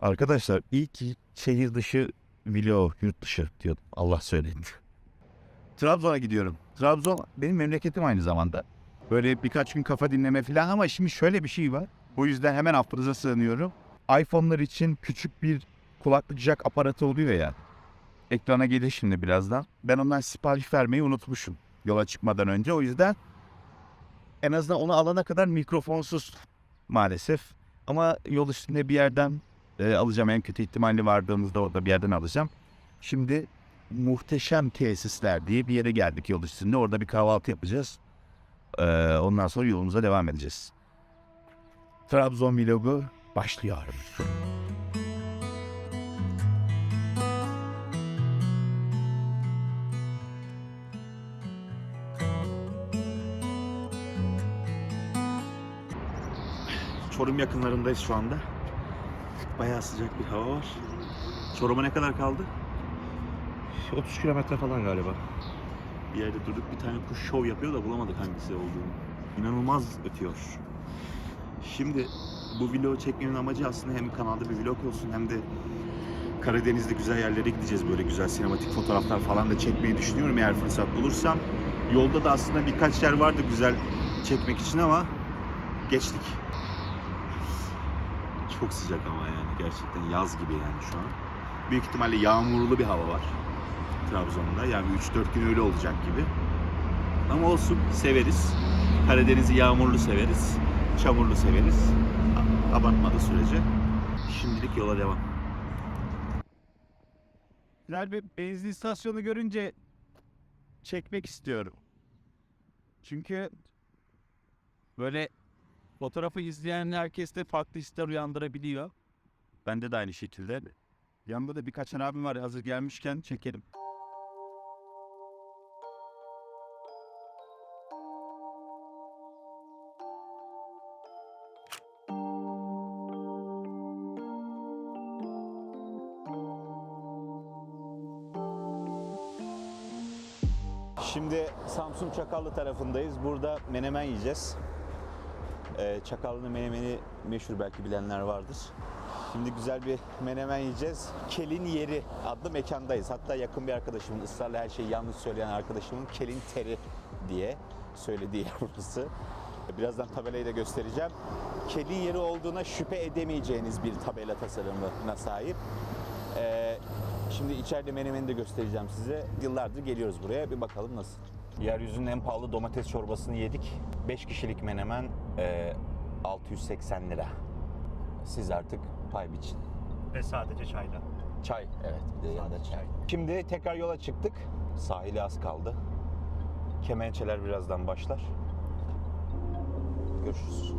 Arkadaşlar iyi ki şehir dışı vlog, yurt dışı diyordum. Allah söyledi. Trabzon'a gidiyorum. Trabzon benim memleketim aynı zamanda. Böyle birkaç gün kafa dinleme falan ama şimdi şöyle bir şey var. Bu yüzden hemen affınıza sığınıyorum. iPhone'lar için küçük bir kulaklık jack aparatı oluyor ya. Ekrana gelir şimdi birazdan. Ben ondan sipariş vermeyi unutmuşum yola çıkmadan önce. O yüzden en azından onu alana kadar mikrofonsuz maalesef. Ama yol üstünde bir yerden e, alacağım. En kötü ihtimalle vardığımızda orada bir yerden alacağım. Şimdi muhteşem tesisler diye bir yere geldik yol üstünde. Orada bir kahvaltı yapacağız. Ee, ondan sonra yolumuza devam edeceğiz. Trabzon vlogu başlıyor. Çorum yakınlarındayız şu anda. Bayağı sıcak bir hava var. Çorum'a ne kadar kaldı? 30 kilometre falan galiba. Bir yerde durduk bir tane kuş şov yapıyor da bulamadık hangisi olduğunu. İnanılmaz ötüyor. Şimdi bu vlogu çekmemin amacı aslında hem kanalda bir vlog olsun hem de Karadeniz'de güzel yerlere gideceğiz böyle güzel sinematik fotoğraflar falan da çekmeyi düşünüyorum eğer fırsat bulursam. Yolda da aslında birkaç yer vardı güzel çekmek için ama geçtik. Çok sıcak ama yani gerçekten yaz gibi yani şu an. Büyük ihtimalle yağmurlu bir hava var Trabzon'da. Yani 3-4 gün öyle olacak gibi. Ama olsun severiz. Karadeniz'i yağmurlu severiz. Çamurlu severiz. Abartmadığı sürece. Şimdilik yola devam. Güzel bir benzin istasyonu görünce çekmek istiyorum. Çünkü böyle fotoğrafı izleyen herkeste farklı hisler uyandırabiliyor. Bende de aynı şekilde. Yanımda da birkaç tane abim var hazır gelmişken çekelim. Samsun Çakallı tarafındayız. Burada menemen yiyeceğiz. Ee, Çakallı'nın menemeni meşhur belki bilenler vardır. Şimdi güzel bir menemen yiyeceğiz. Kelin Yeri adlı mekandayız. Hatta yakın bir arkadaşımın, ısrarla her şeyi yanlış söyleyen arkadaşımın Kelin Teri diye söylediği yer burası. Birazdan tabelayı da göstereceğim. Kelin Yeri olduğuna şüphe edemeyeceğiniz bir tabela tasarımına sahip. Ee, şimdi içeride menemeni de göstereceğim size. Yıllardır geliyoruz buraya. Bir bakalım nasıl. Yeryüzünün en pahalı domates çorbasını yedik. 5 kişilik menemen e, 680 lira. Siz artık pay biçin. Ve sadece çayla. Çay. Evet bir de yanında çay. Şimdi tekrar yola çıktık. Sahile az kaldı. Kemençeler birazdan başlar. Görüşürüz.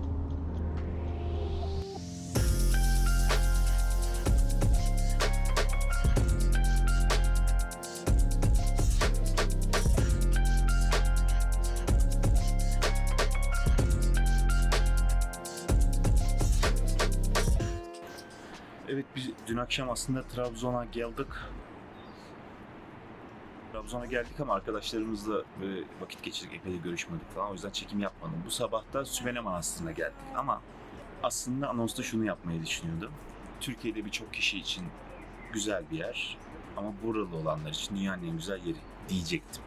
Evet biz dün akşam aslında Trabzon'a geldik. Trabzon'a geldik ama arkadaşlarımızla böyle vakit geçirdik, epey görüşmedik falan. O yüzden çekim yapmadım. Bu sabah da Sümele Manastırı'na geldik. Ama aslında anonsta şunu yapmayı düşünüyordum. Türkiye'de birçok kişi için güzel bir yer. Ama buralı olanlar için dünyanın en güzel yeri diyecektim.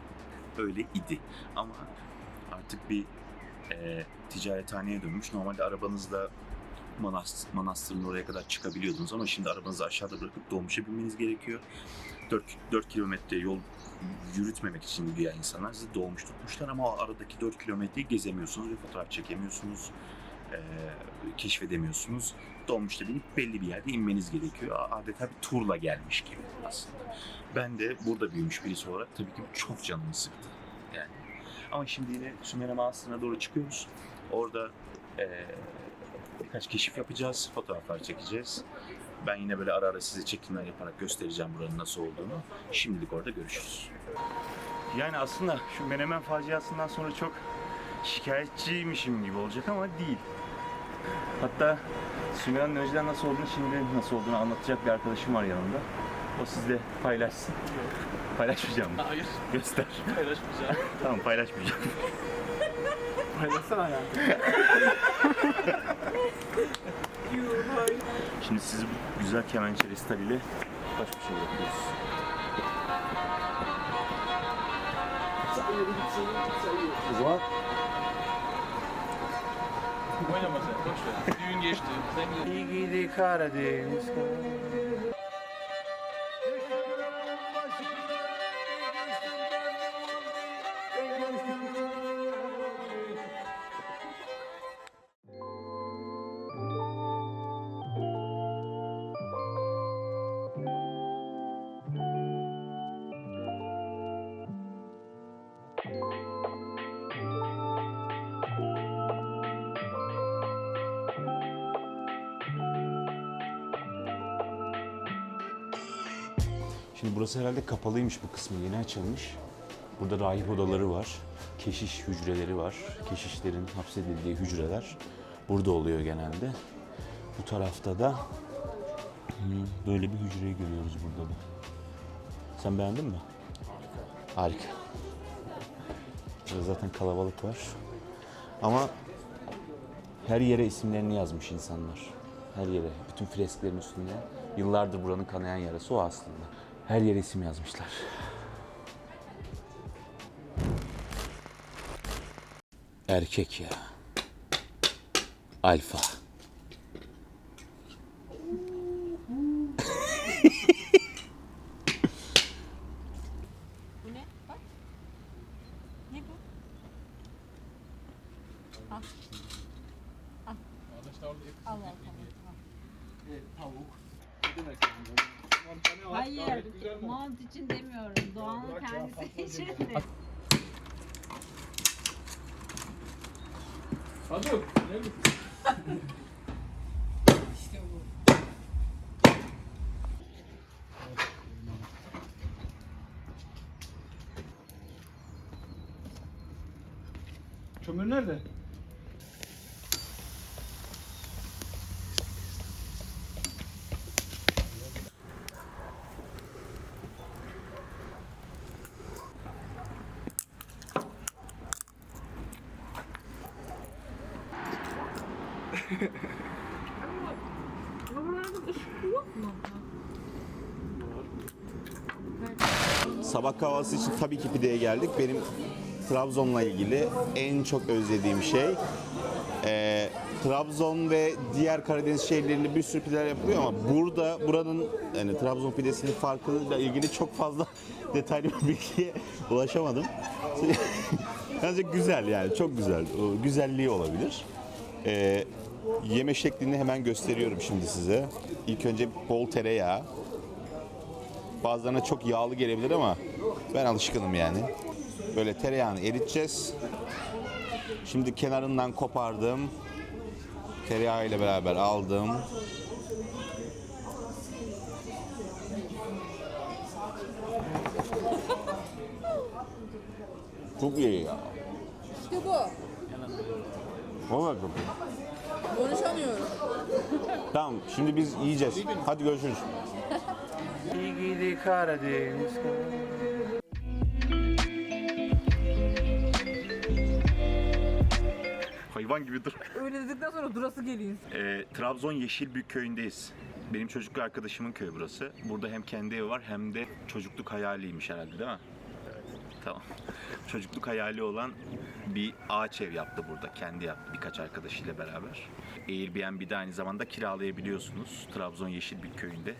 Öyle idi. Ama artık bir e, ticarethaneye dönmüş. Normalde arabanızla manastır, manastırın oraya kadar çıkabiliyordunuz ama şimdi arabanızı aşağıda bırakıp dolmuşa binmeniz gerekiyor. 4, 4 kilometre yol yürütmemek için gidiyor insanlar. Sizi dolmuş tutmuşlar ama o aradaki 4 kilometreyi gezemiyorsunuz ve fotoğraf çekemiyorsunuz. eee, keşfedemiyorsunuz. Dolmuşta binip belli bir yerde inmeniz gerekiyor. Adeta bir turla gelmiş gibi aslında. Ben de burada büyümüş birisi olarak tabii ki çok canımı sıktı. Yani. Ama şimdi yine Sümele Manastırı'na doğru çıkıyoruz. Orada eee birkaç keşif yapacağız, fotoğraflar çekeceğiz. Ben yine böyle ara ara size çekimler yaparak göstereceğim buranın nasıl olduğunu. Şimdilik orada görüşürüz. Yani aslında şu Menemen faciasından sonra çok şikayetçiymişim gibi olacak ama değil. Hatta Sümeyra'nın önceden nasıl olduğunu şimdi nasıl olduğunu anlatacak bir arkadaşım var yanımda. O sizle paylaşsın. Paylaşmayacağım mı? Hayır, Göster. paylaşmayacağım. tamam paylaşmayacağım. Paylaşsana ya. Şimdi sizi bu güzel kemençe restal ile baş başa bırakıyoruz. O zaman Oynama sen, boş ver. Düğün geçti. Sen gel. İyi gidi Karadeniz. Şimdi burası herhalde kapalıymış bu kısmı yeni açılmış. Burada rahip odaları var. Keşiş hücreleri var. Keşişlerin hapsedildiği hücreler burada oluyor genelde. Bu tarafta da hmm, böyle bir hücreyi görüyoruz burada da. Sen beğendin mi? Harika. Burada zaten kalabalık var. Ama her yere isimlerini yazmış insanlar. Her yere. Bütün fresklerin üstünde. Yıllardır buranın kanayan yarası o aslında. Her yere isim yazmışlar. Erkek ya. Alfa. Bu ne? Bak. Ne bu? Al. Al. Al al tamam. al. Hayır, mont için demiyorum. Doğan'ın kendisi için de. Hadi. Kömür nerede? Sabah kahvaltısı için tabii ki pideye geldik. Benim Trabzon'la ilgili en çok özlediğim şey eee, Trabzon ve diğer Karadeniz şehirlerinde bir sürü pideler yapılıyor ama burada buranın yani Trabzon pidesinin farkıyla ilgili çok fazla detaylı bir bilgiye ulaşamadım. Bence güzel yani çok güzel. O güzelliği olabilir. Eee, yeme şeklini hemen gösteriyorum şimdi size. İlk önce bol tereyağı. Bazılarına çok yağlı gelebilir ama ben alışkınım yani. Böyle tereyağını eriteceğiz. Şimdi kenarından kopardım. Tereyağı ile beraber aldım. Çok iyi ya. İşte bu. Vallahi çok iyi. Konuşamıyorum. Tamam şimdi biz yiyeceğiz. Hadi görüşürüz. İyi gidi Karadeniz. Hayvan gibi dur. Öyle dedikten sonra durası geliyor. Ee, Trabzon Yeşilbük köyündeyiz. Benim çocukluk arkadaşımın köyü burası. Burada hem kendi evi var hem de çocukluk hayaliymiş herhalde değil mi? Tamam. Çocukluk hayali olan bir ağaç ev yaptı burada. Kendi yaptı birkaç arkadaşıyla beraber. Airbnb'de aynı zamanda kiralayabiliyorsunuz. Trabzon Yeşilbük köyünde.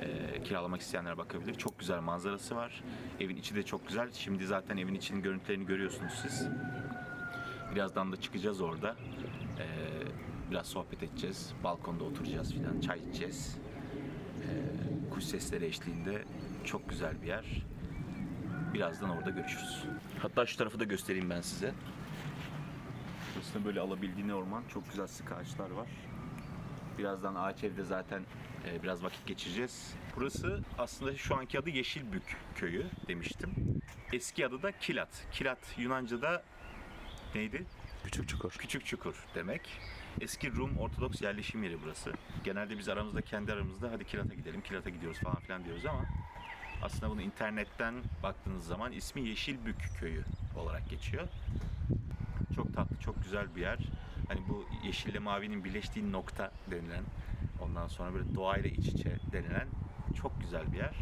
Ee, kiralamak isteyenler bakabilir. Çok güzel manzarası var. Evin içi de çok güzel. Şimdi zaten evin içinin görüntülerini görüyorsunuz siz. Birazdan da çıkacağız orada. Ee, biraz sohbet edeceğiz. Balkonda oturacağız filan. Çay içeceğiz. Ee, kuş sesleri eşliğinde çok güzel bir yer. Birazdan orada görüşürüz. Hatta şu tarafı da göstereyim ben size. Burası da böyle alabildiğine orman. Çok güzel sık ağaçlar var. Birazdan Ağaçev'de zaten e, biraz vakit geçireceğiz. Burası aslında şu anki adı Yeşilbük köyü demiştim. Eski adı da Kilat. Kilat Yunanca'da neydi? Küçük çukur. Küçük çukur demek. Eski Rum Ortodoks yerleşim yeri burası. Genelde biz aramızda kendi aramızda hadi Kilat'a gidelim, Kilat'a gidiyoruz falan filan diyoruz ama aslında bunu internetten baktığınız zaman ismi Yeşilbük köyü olarak geçiyor. Çok tatlı, çok güzel bir yer. Hani bu yeşille mavinin birleştiği nokta denilen, ondan sonra böyle doğayla iç içe denilen çok güzel bir yer.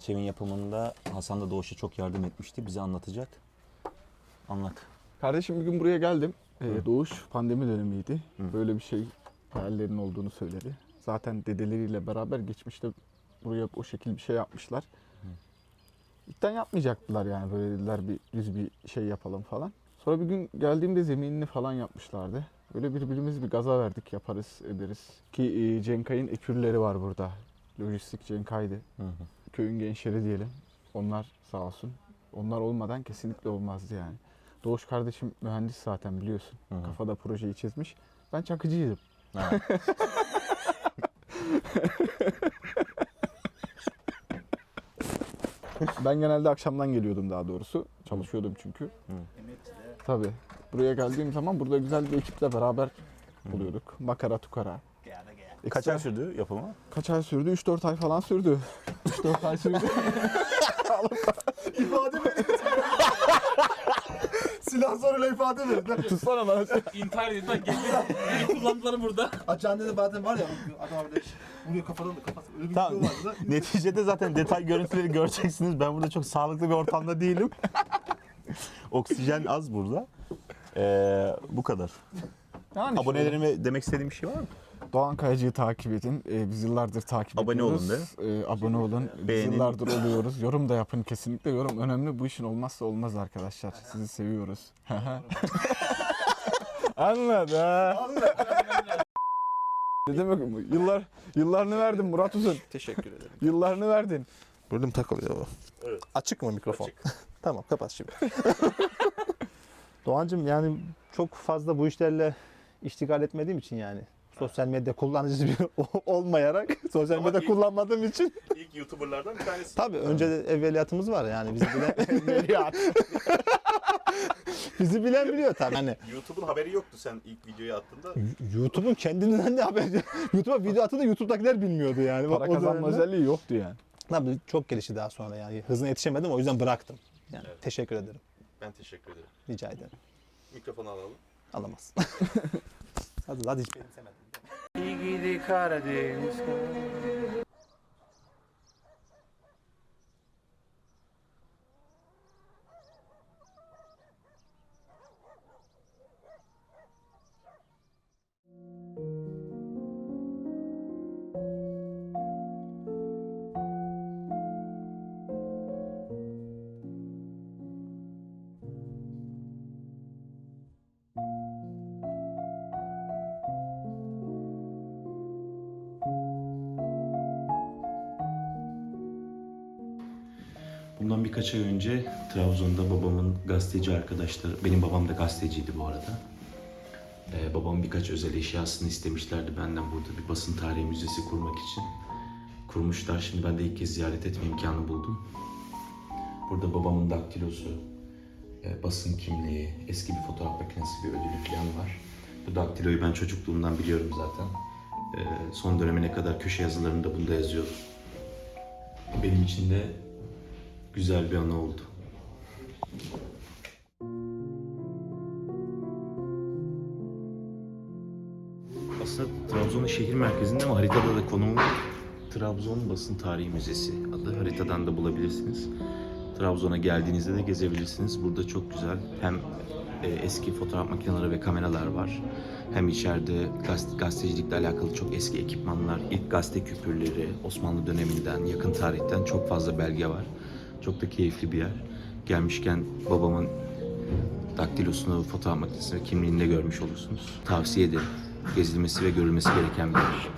Ağaç evin yapımında Hasan da Doğuş'a çok yardım etmişti. Bize anlatacak. Anlat. Kardeşim bir gün buraya geldim. Ee, Hı. Doğuş pandemi dönemiydi. Hı. Böyle bir şey hayallerinin olduğunu söyledi. Zaten dedeleriyle beraber geçmişte buraya o şekil bir şey yapmışlar. İlkten yapmayacaktılar yani böyle dediler bir düz bir şey yapalım falan. Sonra bir gün geldiğimde zeminini falan yapmışlardı. Böyle birbirimiz bir gaza verdik yaparız ederiz. Ki e, Cenkay'ın ekürleri var burada. Lojistik Cenkay'dı. Köyün gençleri diyelim. Onlar sağ olsun. Onlar olmadan kesinlikle olmazdı yani. Doğuş kardeşim mühendis zaten biliyorsun. Hı hı. Kafada projeyi çizmiş. Ben çakıcıydım. ben genelde akşamdan geliyordum daha doğrusu. Çalışıyordum çünkü. Tabii. Buraya geldiğim zaman burada güzel bir ekiple beraber oluyorduk. Makara tukara. Kaç ay sürdü yapımı? Kaç ay sürdü? 3-4 ay falan sürdü. 3-4 ay sürdü. Silah zoruyla ifade verir. Tutsana bana. İntihar edildi. Lan geldi. Beni kullandılar burada. Açan dedi bazen var ya adam öyle vuruyor kafadan da kafası. Öyle bir Tamam. video vardı da. Neticede zaten detay görüntüleri göreceksiniz. Ben burada çok sağlıklı bir ortamda değilim. Oksijen az burada. Ee, bu kadar. Yani şöyle- Abonelerime demek istediğim bir şey var mı? Doğan Kayacı'yı takip edin. Ee, biz yıllardır takip Abone ediyoruz. olun Ee, abone olun. Biz Beğenin. yıllardır oluyoruz. Yorum da yapın kesinlikle. Yorum önemli. Bu işin olmazsa olmaz arkadaşlar. Sizi seviyoruz. Anladı ha. ne demek bu? Yıllar, yıllarını verdin Murat Uzun. Teşekkür ederim. Yıllarını verdin. Burnum takılıyor o. Açık mı mikrofon? tamam kapat şimdi. Doğancım yani çok fazla bu işlerle iştigal etmediğim için yani sosyal medya kullanıcısı bir olmayarak sosyal Ama medya ilk- kullanmadığım için İlk YouTuber'lardan bir tanesi. tabii önce de evveliyatımız var yani bizi bilen evveliyat. bizi bilen biliyor tabii. Hani YouTube'un haberi yoktu sen ilk videoyu attığında. YouTube'un kendinden de haberi YouTube'a video attığında YouTube'dakiler bilmiyordu yani. Para O kazanma dönemde- özelliği yoktu yani. Tabii çok gelişti daha sonra yani hızına yetişemedim o yüzden bıraktım. Yani Evet. teşekkür ederim. Ben teşekkür ederim. Rica ederim. Mikrofonu alalım. Alamaz. hadi hadi hiç benimsemedim. Gidi Karadeniz. Birkaç ay önce Trabzon'da babamın gazeteci arkadaşları, benim babam da gazeteciydi bu arada. Ee, babam birkaç özel eşyasını istemişlerdi benden burada bir basın tarihi müzesi kurmak için. Kurmuşlar. Şimdi ben de ilk kez ziyaret etme imkanı buldum. Burada babamın daktilosu, e, basın kimliği, eski bir fotoğraf makinesi bir ödülü falan var. Bu daktiloyu ben çocukluğumdan biliyorum zaten. Ee, son dönemine kadar köşe yazılarında bunda yazıyordum. Benim için de güzel bir anı oldu. Aslında Trabzon'un şehir merkezinde ama haritada da konumu. Trabzon Basın Tarihi Müzesi adı. Haritadan da bulabilirsiniz. Trabzon'a geldiğinizde de gezebilirsiniz. Burada çok güzel hem e, eski fotoğraf makineleri ve kameralar var. Hem içeride gaz- gazetecilikle alakalı çok eski ekipmanlar, ilk gazete küpürleri, Osmanlı döneminden, yakın tarihten çok fazla belge var. Çok da keyifli bir yer. Gelmişken babamın daktilosunu, fotoğraf makinesini kimliğini de görmüş olursunuz. Tavsiye ederim. gezilmesi ve görülmesi gereken bir yer.